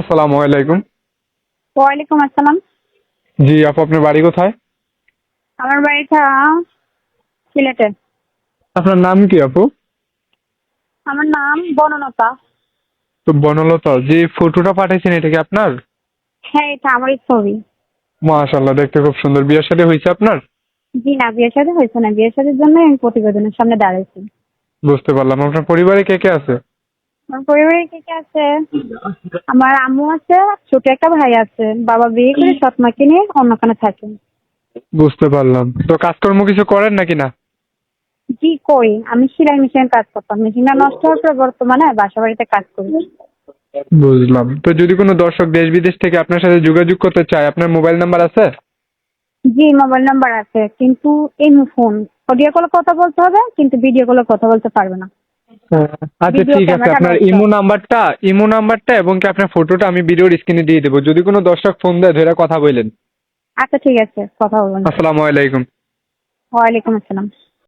আসসালামু আলাইকুম। ওয়ালাইকুম আসসালাম। জি আপু আপনার বাড়ি কোথায়? আমার বাড়িটা সিলেটে। আপনার নাম কি আপু? আমার নাম বনলতা। তো বনলতা যে ফটোটা পাঠিয়েছেন এটা কি আপনার? হ্যাঁ এটা আমারই ছবি। মাশাল্লাহ দেখতে খুব সুন্দর। বিয়ের সাথে হয়েছে আপনার? জি না বিয়ের সাথে হয়েছে না। বিয়ের সাথের জন্য আমি প্রতিবেদনের সামনে দাঁড়াইছি। বুঝতে পারলাম। আপনার পরিবারে কে কে আছে? আমার পরিবারে কে কে আছে? আমার আম্মু আছে ছোট একটা ভাই আছে। বাবা বিয়ে করে সৎ মাকে নিয়ে অন্যখানে থাকে। বুঝতে পারলাম। তো কাজকর্ম কিছু করেন নাকি না? জি করি। আমি সেলাই মেশিনের কাজ করতাম। মেশিনটা নষ্ট হওয়ার পর বর্তমানে বাসা বাড়িতে কাজ করি। বুঝলাম। তো যদি কোনো দর্শক দেশ বিদেশ থেকে আপনার সাথে যোগাযোগ করতে চায় আপনার মোবাইল নাম্বার আছে? জি মোবাইল নাম্বার আছে। কিন্তু এই ফোন অডিও কলে কথা বলতে হবে কিন্তু ভিডিও কলে কথা বলতে পারবে না। আচ্ছা ঠিক আছে আপনার। ইমো নাম্বারটা ইমো নাম্বারটা এবং কি আপনার ফটোটা আমি ভিডিওর স্ক্রিনে দিয়ে দেবো। যদি কোনো দর্শক ফোন দেয় ধরে কথা বলেন। আচ্ছা ঠিক আছে কথা বলবেন আসসালামু আলাইকুম। ওয়ালাইকুম আসসালাম।